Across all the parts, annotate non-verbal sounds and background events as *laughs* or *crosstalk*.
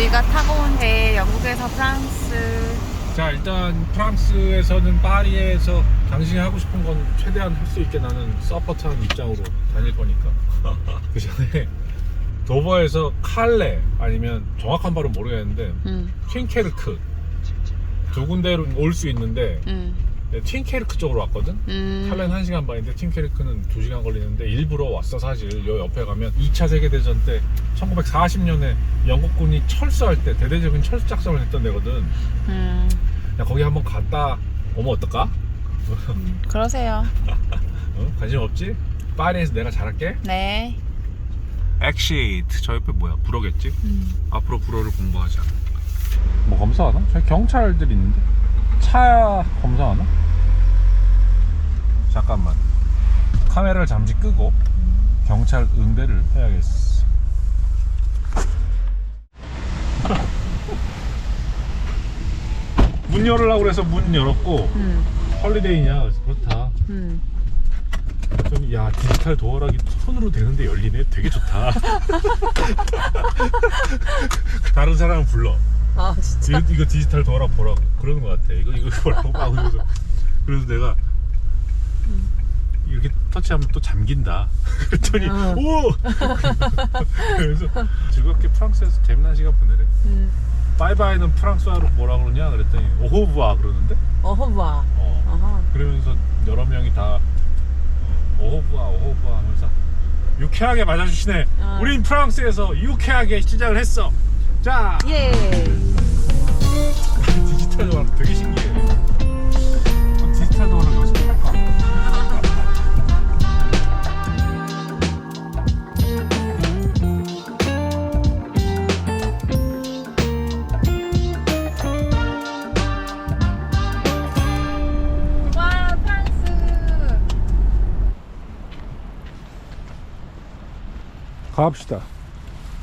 우리가 타고 온 배 영국에서 프랑스. 자 일단 프랑스에서는 파리에서 당신이 하고 싶은 건 최대한 할 수 있게 나는 서포트하는 입장으로 다닐 거니까. *laughs* 그 전에 도버에서 칼레 아니면 정확한 발은 모르겠는데 응, 틴케르크 두 군데로 올 수 있는데 응, 네, 틴케르크 쪽으로 왔거든 응. 칼레는 1시간 반인데 틴케르크는 2시간 걸리는데 일부러 왔어 사실 여 옆에 가면 2차 세계대전 때 1940년에 영국군이 철수할 때 대대적인 철수 작전을 했던 데거든 음, 야 거기 한번 갔다 오면 어떨까? *laughs* 그러세요. 어? 관심 없지? 파리에서 내가 잘할게 네. 엑시트 저 옆에 뭐야 불어겠지? 음. 앞으로 불어를 공부하자 뭐 검사하나? 저기 경찰들 있는데 차 검사하나? 잠깐만 카메라를 잠시 끄고 경찰 응대를 해야겠어 *laughs* 문 열으려고 그래서 문 열었고 음, 헐리데이냐 그래서 그렇다 음. 좀, 야, 디지털 도어락이 손으로 되는데 열리네? 되게 좋다. *laughs* 다른 사람은 불러. 아 진짜. 이거, 이거 디지털 도어락 보라고. 그러는 것 같아. 이거, 이거 보라고. 막 그래서. 그래서 내가 이렇게 터치하면 또 잠긴다. *laughs* 그랬더니, 어. 오! 그래서 즐겁게 프랑스에서 재미난 시간 보내래. 음. 바이바이는 프랑스어로 뭐라 그러냐? 그랬더니, 오호부아 그러는데? 어허봐. 어. 어허. 그러면서 여러 명이 다 어, 오호부아 오호부아 하면서 유쾌하게 맞아주시네 어. 우린 프랑스에서 유쾌하게 시작을 했어 자 예. 디지털 도어락 되게 신기해 어, 디지털 도어락 여기서 또 할까? 와 프랑스. 가봅시다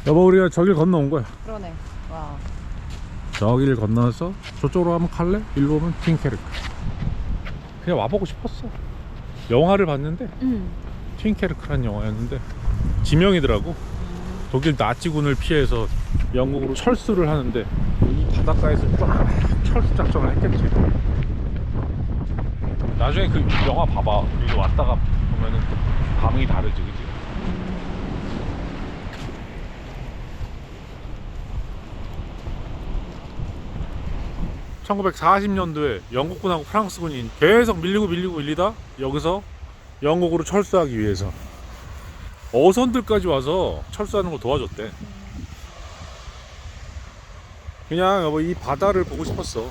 여보 우리가 저길 건너온 거야. 그러네. 와. 저길 건너서 저쪽으로 가면 칼레 일로 오면 틴케르크 그냥 와보고 싶었어. 영화를 봤는데 음. 틴케르크란 영화였는데 지명이더라고. 독일 나치군을 피해서 영국으로 철수를 하는데 이 바닷가에서 쫙 철수 작전을 했겠지. 나중에 그 영화 봐봐. 여기 왔다가 보면은 또 감흥이 다르지 그지 1940년도에 영국군하고 프랑스군이 계속 밀리고 밀리고 밀리다 여기서 영국으로 철수하기 위해서 어선들까지 와서 철수하는 걸 도와줬대. 그냥 여보 이 바다를 보고 싶었어.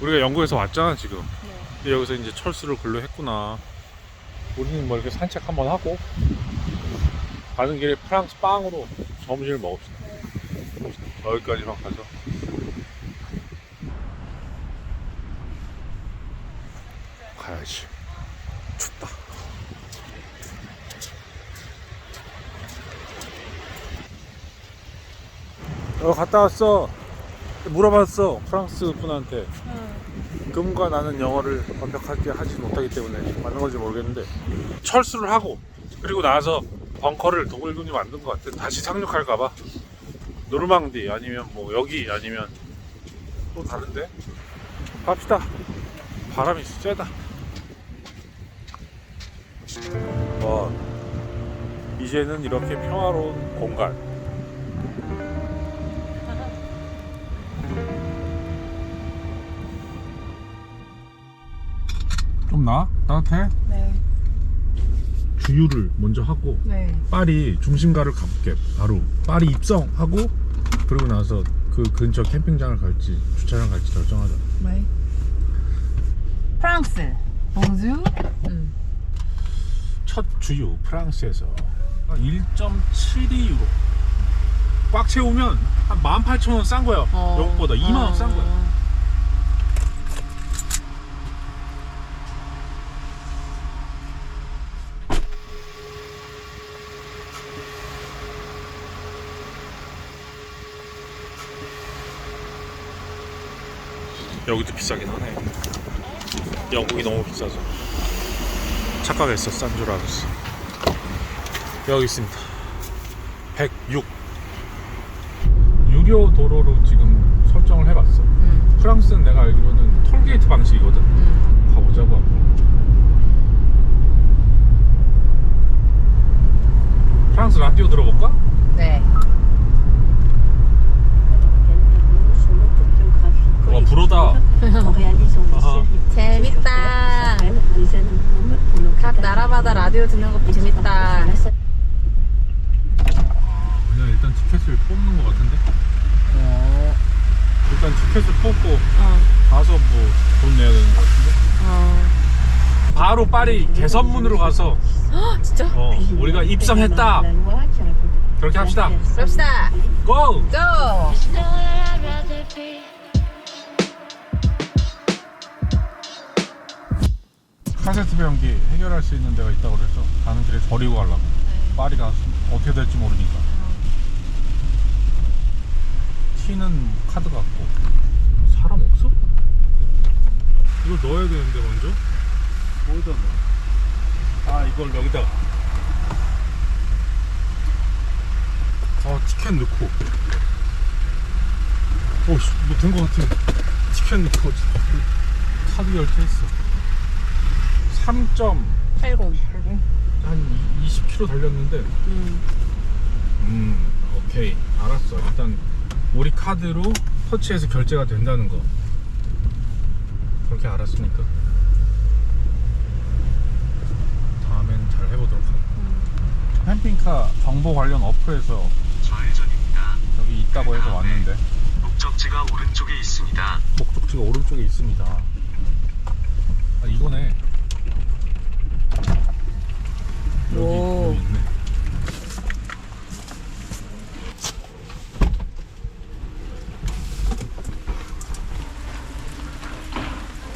우리가 영국에서 왔잖아 지금. 근데 여기서 이제 철수를 글로 했구나. 우리는 뭐 이렇게 산책 한번 하고 가는 길에 프랑스 빵으로 점심을 먹읍시다. 여기까지만 가서. 가야지. 춥다. 어 갔다 왔어. 물어봤어 프랑스 분한테. 금과 나는 영어를 완벽하게 하지 못하기 때문에 맞는 건지 모르겠는데 철수를 하고 그리고 나서 벙커를 독일군이 만든 것 같아. 다시 상륙할까봐 노르망디 아니면 뭐 여기 아니면 또 다른데 갑시다. 바람이 쎄다. 와 이제는 이렇게 평화로운 공간 *laughs* 좀 나? 따뜻해? 네. 주유를 먼저 하고 네. 파리 중심가를 가볼게 바로 파리 입성하고 그러고 나서 그 근처 캠핑장을 갈지 주차장 갈지 결정하자 네. 프랑스. 봉주. 음. 첫 주유 프랑스에서. 1.72유로. 꽉 채우면 한 18,000원 싼 거야 어. 영국보다 2만원 싼 거야 어. 여기도 비싸긴 하네. 영국이 너무 비싸서 착각했어 싼 줄 알았어 여기 있습니다 106 유리 무료 도로로 지금 설정을 해봤어. 응. 프랑스는 내가 알기로는 톨게이트 방식이거든. 응. 가보자고 한번. 프랑스 라디오 들어볼까? 네. 와 부러다. *laughs* 재밌다. 각 나라마다 라디오 듣는 거 재밌다. 아, 그냥 일단 티켓을 뽑는 것 같은데? 어. 일단 티켓을 뽑고 어. 가서 뭐 돈 내야 되는 것 같은데? 어. 바로 파리 개선문으로 가서 헉, 진짜? 어, 우리가 입성했다. 그렇게 합시다. 그럽시다. 고! 고! 카세트 변기 해결할 수 있는 데가 있다고 그래서 가는 길에 버리고 가려고. 파리 가서 어떻게 될지 모르니까. 티는 카드 같고. 사람 없어? 이걸 넣어야 되는데 먼저? 어디다 넣어? 아 이걸 여기다가. 아 티켓 넣고. 오씨 뭐된 거 같아. 티켓 넣고 카드 결제했어. 3.80 80. 한 20km 달렸는데. 음. 음 오케이. 알았어. 일단 우리 카드로 터치해서 결제가 된다는 거. 그렇게 알았으니까. 다음엔 잘 해보도록 하고. 캠핑카 정보 관련 어플에서 좌회전입니다. 여기 있다고 해서 왔는데. 목적지가 오른쪽에 있습니다. 목적지가 오른쪽에 있습니다. 아 이거네 여기, 오. 여기 있네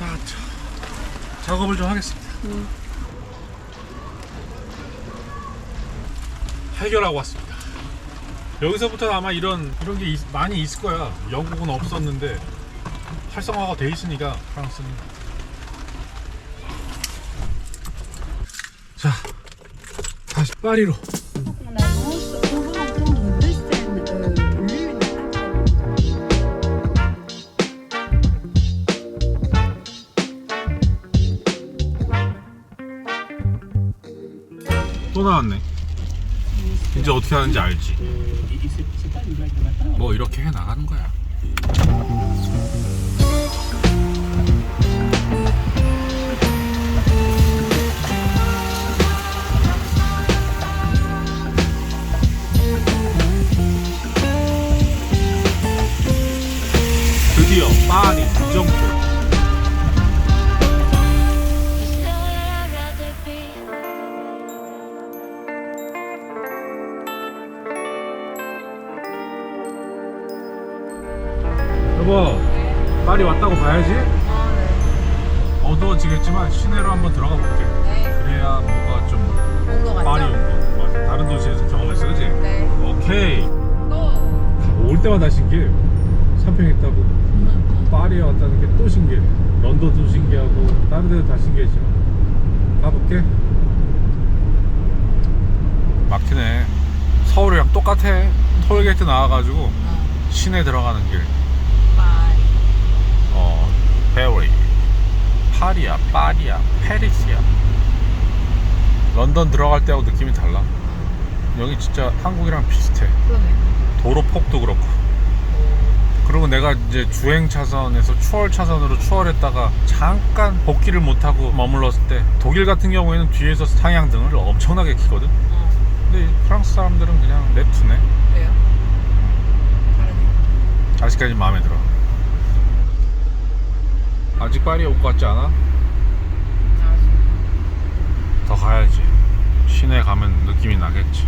아, 자, 작업을 좀 하겠습니다 해결하고 왔습니다 여기서부터 아마 이런 이런 게 있- 많이 있을 거야. 영국은 없었는데 활성화가 돼 있으니까 프랑스는. 자 다시 파리로. 또 나왔네 이제 어떻게 하는지 알지? 뭐 이렇게 해 나가는 거야 시내로 한번 들어가 볼게 네. 그래야 뭔가 좀 온도 같죠? 파리 온 거. 맞아. 다른 도시에서 경험했어, 그지? 네. 오케이. 고! 올 때마다 신기해. 삼평했다고. 파리에 왔다는 게 또 신기해. 런던도 신기하고, 다른 데도 다 신기했지만. 가볼게. 막히네. 서울이랑 똑같아. 톨게이트 나와가지고, 어. 시내 들어가는 길. 파리. 어, 페리. 파리야, 파리야, 페리스야. 런던 들어갈 때하고 느낌이 달라. 여기 진짜 한국이랑 비슷해. 그러네. 도로 폭도 그렇고. 그리고 내가 이제 주행 차선에서 추월 차선으로 추월했다가 잠깐 복귀를 못하고 머물렀을 때 독일 같은 경우에는 뒤에서 상향등을 엄청나게 키거든. 어. 근데 이 프랑스 사람들은 그냥 냅두네. 왜요? 다르네. 아직까지 마음에 들어. 아직 파리에 올 것 같지 않아? 더 가야지. 시내 가면 느낌이 나겠지.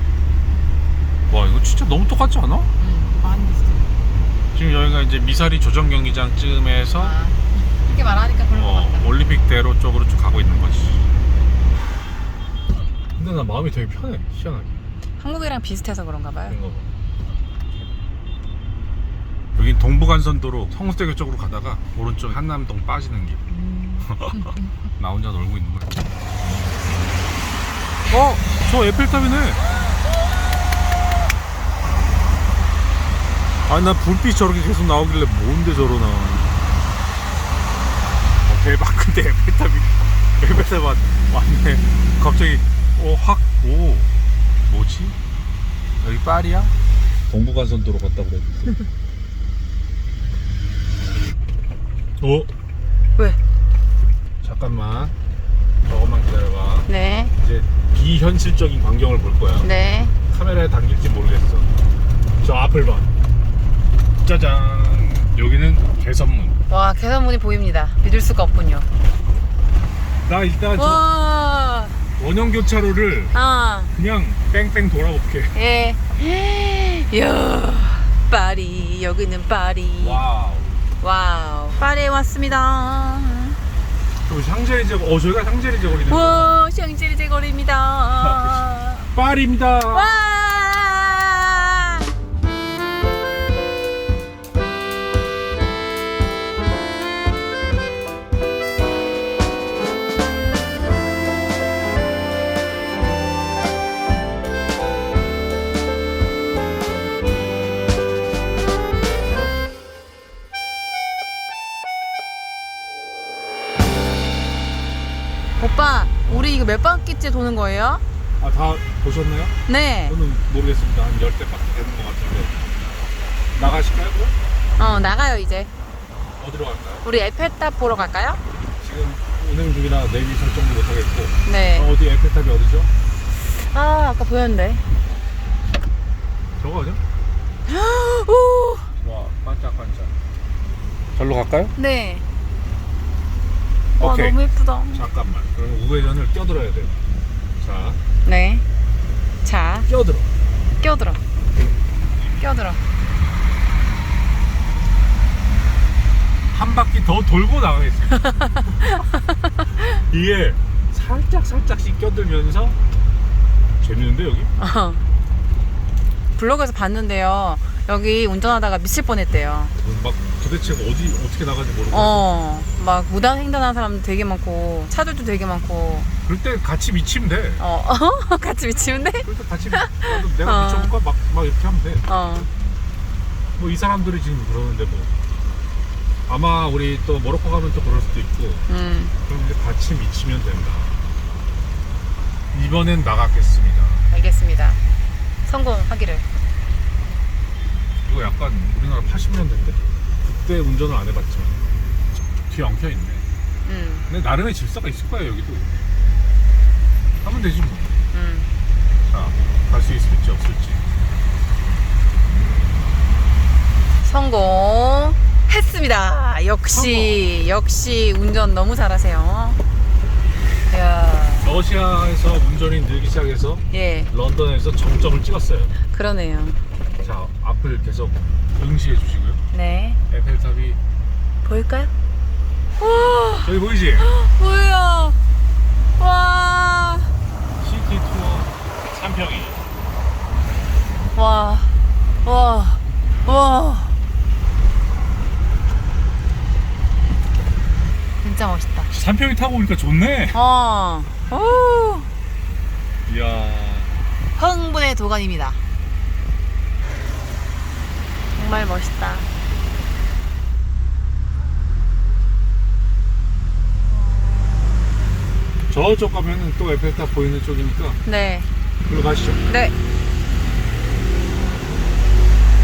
와 이거 진짜 너무 똑같지 않아? 응. 많이 비슷해. 지금 여기가 이제 미사리 조정 경기장쯤에서 아, 이렇게 말하니까 그런 것 어, 같다. 올림픽대로 쪽으로 쭉 가고 있는 거지. 근데 나 마음이 되게 편해, 희한하게. 한국이랑 비슷해서 그런가 봐요. 그런가 봐. 여기 동부간선도로 성수대교 쪽으로 가다가 오른쪽 한남동 빠지는 길. 음. *laughs* 나 혼자 놀고 있는 거야. 어? 저 에펠탑이네. 아니 나 불빛 저렇게 계속 나오길래 뭔데 저러나 어, 대박 근데 에펠탑이 *laughs* 에펠탑 왔, 왔네 갑자기 어확오 뭐지 여기 파리야 동부간선도로 갔다 그랬는데 *laughs* 어 왜? 잠깐만 저것만 기다려봐 네. 이제 비현실적인 광경을 볼 거야 네. 카메라에 담길지 모르겠어. 저 앞을 봐. 짜잔. 여기는 개선문. 와, 개선문이 보입니다. 믿을 수가 없군요. 나 일단 저 와. 원형 교차로를 아. 그냥 뺑뺑 돌아볼게. 예. *gasps* 이야. 파리. 여기는 파리. 와우. 와우. 파리에 왔습니다. 또 샹젤리제 어 저희가 샹젤리제 거리네. *laughs* 와, 샹젤리제 거리입니다. 파리입니다. 와! 몇 바퀴째 도는 거예요? 아 다 보셨나요? 네. 저는 모르겠습니다. 한 열 대밖에 되는 것 같은데. 나가실까요? 그럼? 어, 나가요, 이제. 어디로 갈까요? 우리 에펠탑 보러 갈까요? 지금 운행 중이라 내비 설정도 못 하겠고. 네. 어, 어디 에펠탑이 어디죠? 아, 아까 보였는데. 저거 아니야? *gasps* 오! 와 반짝반짝. 절로 갈까요? 네. 와, 오케이. 너무 예쁘다. 잠깐만. 그러면 우회전을 껴들어야 돼요. 자, 네. 자, 껴들어. 껴들어. 껴들어. 한 바퀴 더 돌고 나가겠습니다. *laughs* 이게 살짝 살짝씩 껴들면서 재밌는데 여기? 어. 블로그에서 봤는데요. 여기 운전하다가 미칠 뻔했대요. 막 도대체 어디 어떻게 나가는지 모르고. 어, 막 무단 횡단하는 사람도 되게 많고, 차들도 되게 많고, 그럴 때 같이 미치면 돼. 어, *laughs* 같이 미치면 돼? 그럴 때 같이 미- 나도 내가 어. 미쳐볼까 막, 막 이렇게 하면 돼. 어, 뭐이 사람들이 지금 그러는데 뭐 아마 우리 또 모로코 가면 또 그럴 수도 있고 음, 그럼 이제 같이 미치면 된다. 이번엔 나가겠습니다. 알겠습니다. 성공하기를. 이거 약간 우리나라 80년대인데 그때 운전을 안 해봤지만 뒤에 엉켜 있네. 음, 근데 나름의 질서가 있을 거야 여기도. 하면 되지 뭐. 음. 자, 갈 수 있을지 없을지. 성공 했습니다. 역시, 역시 운전 너무 잘하세요. 이야, 러시아에서 운전이 늘기 시작해서 예, 런던에서 정점을 찍었어요. 그러네요. 자, 앞을 계속 응시해 주시고요. 네. 에펠탑이 보일까요? 와, 저기 보이지? 뭐야? 와, 시티 투어 3평이. 와, 와, 와. 진짜 멋있다. 3평이 타고 오니까 좋네. 어, 오, 이야. 흥분의 도가니입니다. 정말 멋있다. 저쪽 가면은 또 에펠탑 보이는 쪽이니까 네, 글로 가시죠. 네.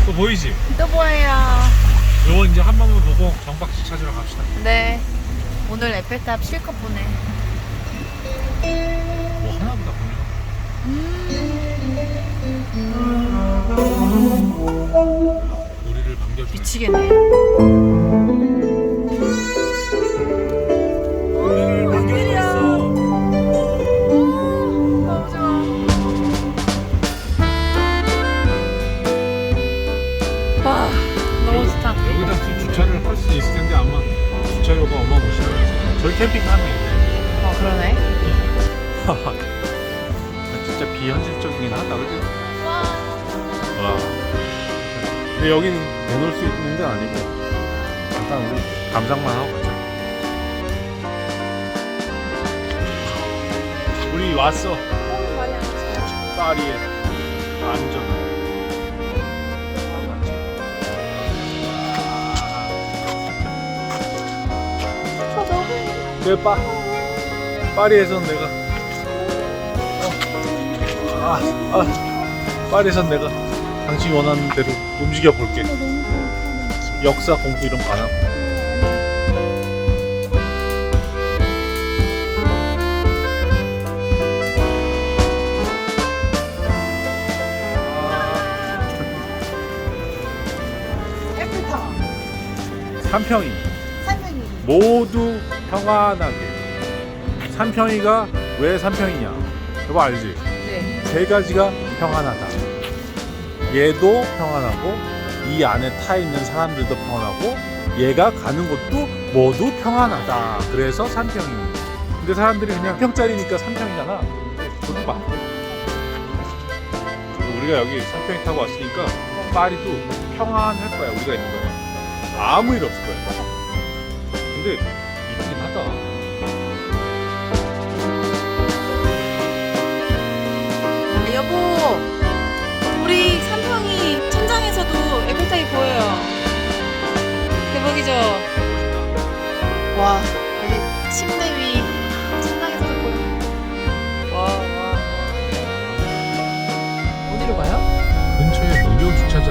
또 보이지? 또 뭐예요? 요거 이제 한 번만 보고 정박지 찾으러 갑시다. 네. 오늘 에펠탑 실컷 보네. 뭐 하나보다 보면. 우리를 반겨주네. 미치겠네. 캠핑카는 있네. 어, 그러네. *laughs* 진짜 비현실적이긴 하다, 그지? 와. 와. 근데 여기는 내놓을 수 있는 데 아니고 잠깐 우리 감상만 하고 가자. 우리 왔어. 파리에 안전. 그 파, 파리에선 내가 어, 아, 아, 파리에선 내가 당신이 원하는 대로 움직여 볼게. 역사 공부 이런 거 안 하고. 삼평이 산명이 모두 평안하게. 삼평이가 왜 삼평이냐? 여보 알지? 네. 세 가지가 평안하다. 얘도 평안하고 이 안에 타 있는 사람들도 평안하고 얘가 가는 곳도 모두 평안하다. 그래서 삼평입니다. 근데 사람들이 그냥 평짜리니까 삼평이잖아. 저도 봐. 우리가 여기 삼평이 타고 왔으니까 파리도 평안할 거야. 우리가 있는 동안 아무 일 없을 거야. 근데 대박이죠? 와, 여기 침대 위 천장에서도 보여. 와, 와, 와. 어디로 가요? 근처에 무료 주차장